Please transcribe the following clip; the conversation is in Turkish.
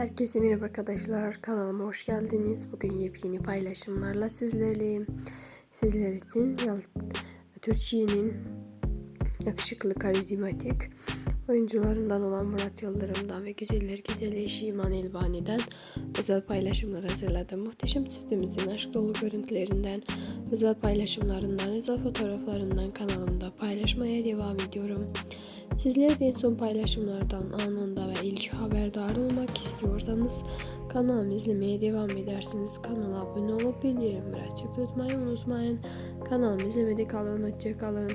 Herkese merhaba arkadaşlar. Kanalıma hoş geldiniz. Bugün yepyeni paylaşımlarla sizlerleyim. Sizler için Türkiye'nin yakışıklı, karizmatik oyuncularından olan Murat Yıldırım'dan ve güzeller güzeli eşi İman Elbani'den özel paylaşımlar hazırladım. Muhteşem çiftimizin aşk dolu görüntülerinden, özel paylaşımlarından, özel fotoğraflarından kanalımda paylaşmaya devam ediyorum. Sizler de en son paylaşımlardan anında ilk haberdar olmak istiyorsanız kanalımı izlemeye devam edersiniz. Kanala abone olup bildirimleri açık tutmayı unutmayın. Kanalımı izlemede kalın. Hoşçakalın.